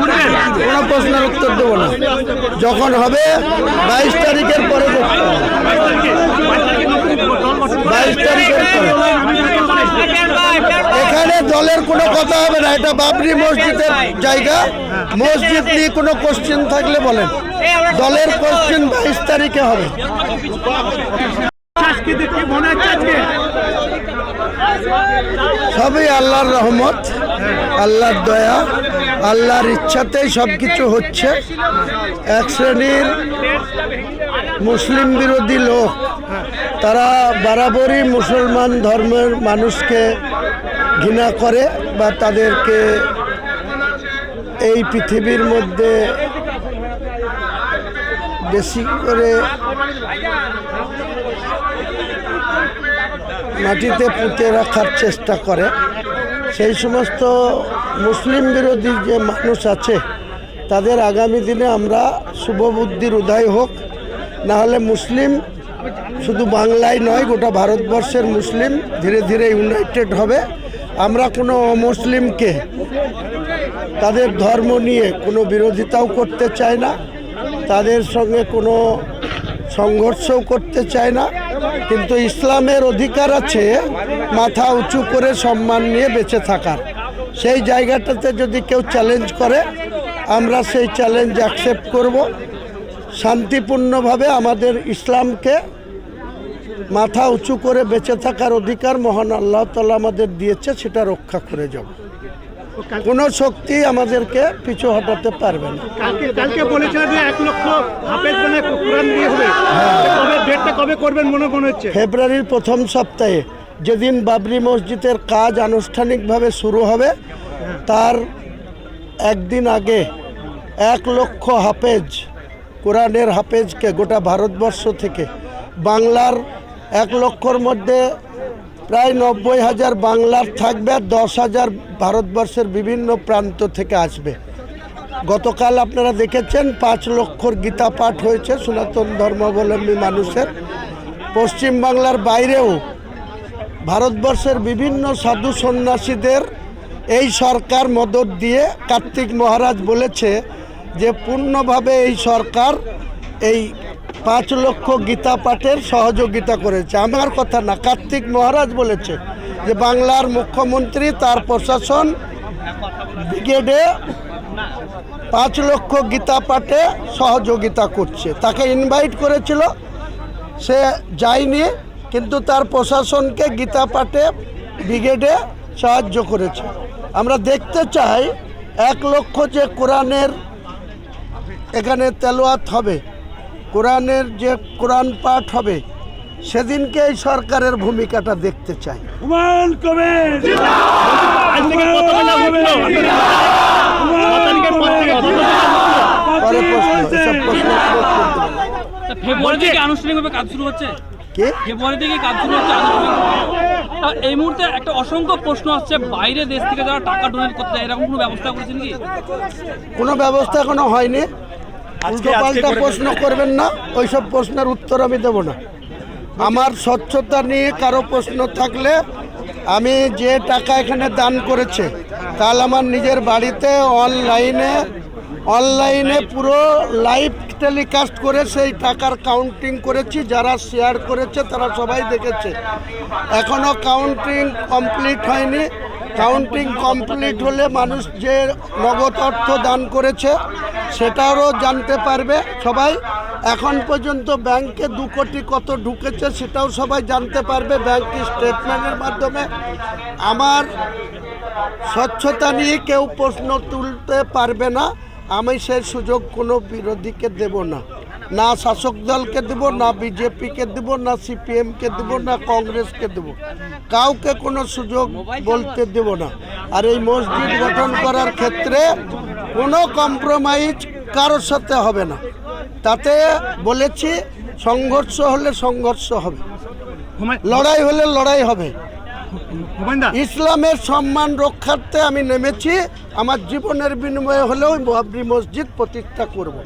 কোনো প্রশ্নের উত্তর দেবো না। যখন হবে বাইশ তারিখের পরে বাইশ তারিখের পরে। এখানে দলের কোনো কথা হবে না এটা বাবরি মসজিদের জায়গা। মসজিদ নিয়ে কোনো কোশ্চেন থাকলে বলেন। দলের কোশ্চেন বাইশ তারিখে হবে। সবই আল্লাহর রহমত আল্লাহর দয়া। আল্লাহর ইচ্ছাতেই সব কিছু হচ্ছে। এক শ্রেণির মুসলিম বিরোধী লোক, তারা বরাবরই মুসলমান ধর্মের মানুষকে ঘৃণা করে বা তাদেরকে এই পৃথিবীর মধ্যে বেশি করে মাটিতে পুঁতে রাখার চেষ্টা করে। সেই সমস্ত মুসলিম বিরোধী যে মানুষ আছে, তাদের আগামী দিনে আমরা শুভবুদ্ধির উদয় হোক। নাহলে মুসলিম শুধু বাংলায় নয়, গোটা ভারতবর্ষের মুসলিম ধীরে ধীরে ইউনাইটেড হবে। আমরা কোনো অমুসলিমকে তাদের ধর্ম নিয়ে কোনো বিরোধিতাও করতে চাই না, তাদের সঙ্গে কোনো সংঘর্ষও করতে চায় না। কিন্তু ইসলামের অধিকার আছে মাথা উঁচু করে সম্মান নিয়ে বেঁচে থাকার। সেই জায়গাটাতে যদি কেউ চ্যালেঞ্জ করে আমরা সেই চ্যালেঞ্জ অ্যাকসেপ্ট করব। শান্তিপূর্ণভাবে আমাদের ইসলামকে মাথা উঁচু করে বেঁচে থাকার অধিকার মহান আল্লাহ তালা আমাদের দিয়েছে সেটা রক্ষা করে যাব। কোনো শক্তি আমাদেরকে পিছু হটাতে পারবে না। কালকে বলেছিলেন যে এক লক্ষ হাফেজ মানে কোরআন দিয়ে হবে। কবে ডেটটা কবে করবেন মনে মনে হচ্ছে? ফেব্রুয়ারির প্রথম সপ্তাহে যেদিন বাবরি মসজিদের কাজ আনুষ্ঠানিকভাবে শুরু হবে, তার একদিন আগে এক লক্ষ হাফেজ, কোরআনের হাফেজকে গোটা ভারতবর্ষ থেকে বাংলার এক লক্ষর মধ্যে প্রায় নব্বই হাজার বাংলার থাকবে আর দশ হাজার ভারতবর্ষের বিভিন্ন প্রান্ত থেকে আসবে। গতকাল আপনারা দেখেছেন, পাঁচ লক্ষর গীতা পাঠ হয়েছে, সনাতন ধর্মাবলম্বী মানুষের। পশ্চিমবাংলার বাইরেও ভারতবর্ষের বিভিন্ন সাধু সন্ন্যাসীদের এই সরকার মদত দিয়ে কার্তিক মহারাজ বলেছে যে পূর্ণভাবে এই সরকার এই পাঁচ লক্ষ গীতা পাঠের সহযোগিতা করেছে। আমার কথা না, কার্তিক মহারাজ বলেছে যে বাংলার মুখ্যমন্ত্রী, তার প্রশাসন, ব্রিগেডে পাঁচ লক্ষ গীতা পাঠে সহযোগিতা করছে। তাকে ইনভাইট করেছিল, সে যায়নি। কিন্তু তার প্রশাসনকে গীতা পাঠে ব্রিগেডে সাহায্য করেছে। আমরা দেখতে চাই এক লক্ষ যে কোরআনের এখানে তেলোয়াত হবে কোরআনের যে কোরআন পাঠ হবে সেদিনকে এই সরকারের ভূমিকাটা দেখতে চাই। পর প্রশ্ন আনুষ্ঠানিকভাবে কাজ শুরু হচ্ছে? কি? ফেব্রুয়ারি থেকে কাজ শুরু হচ্ছে এই মুহূর্তে একটা অসংখ্য প্রশ্ন আসছে বাইরে দেশ থেকে যারা টাকা ডোনেট করতে যায় এরকম কোনো ব্যবস্থা করেছেন কি? কোনো ব্যবস্থা এখনও হয়নি। উল্টো পাল্টা প্রশ্ন করবেন না ওইসব প্রশ্নের উত্তর আমি দেব না। আমার স্বচ্ছতা নিয়ে কারও প্রশ্ন থাকলে আমি যে টাকা এখানে দান করেছে কাল আমার নিজের বাড়িতে অনলাইনে অনলাইনে পুরো লাইভ টেলিকাস্ট করে সেই টাকার কাউন্টিং করেছি, যারা শেয়ার করেছে তারা সবাই দেখেছে। এখনও কাউন্টিং কমপ্লিট হয়নি। কাউন্টিং কমপ্লিট হলে মানুষ যে নগদ অর্থ দান করেছে, সেটারও জানতে পারবে সবাই। এখন পর্যন্ত ব্যাংকে দু কোটি কত ঢুকেছে সেটাও সবাই জানতে পারবে। ব্যাংক স্টেটমেন্টের মাধ্যমে আমার স্বচ্ছতা নিয়ে কেউ প্রশ্ন তুলতে পারবে না। আমি সেই সুযোগ কোনো বিরোধীকে দেব না। না শাসক দলকে দেব, না বিজেপিকে দেব, না সিপিএমকে দেব, না কংগ্রেসকে দেব। কাউকে কোনো সুযোগ বলতে দেব না। আর এই মসজিদ গঠন করার ক্ষেত্রে কোনো কম্প্রোমাইজ কারোর সাথে হবে না। তাতে বলেছি, সংঘর্ষ হলে সংঘর্ষ হবে। লড়াই হলে লড়াই হবে। ইসলামের সম্মান রক্ষার্থে আমি নেমেছি। আমার জীবনের বিনিময়ে হলেও বাবরি মসজিদ প্রতিষ্ঠা করব।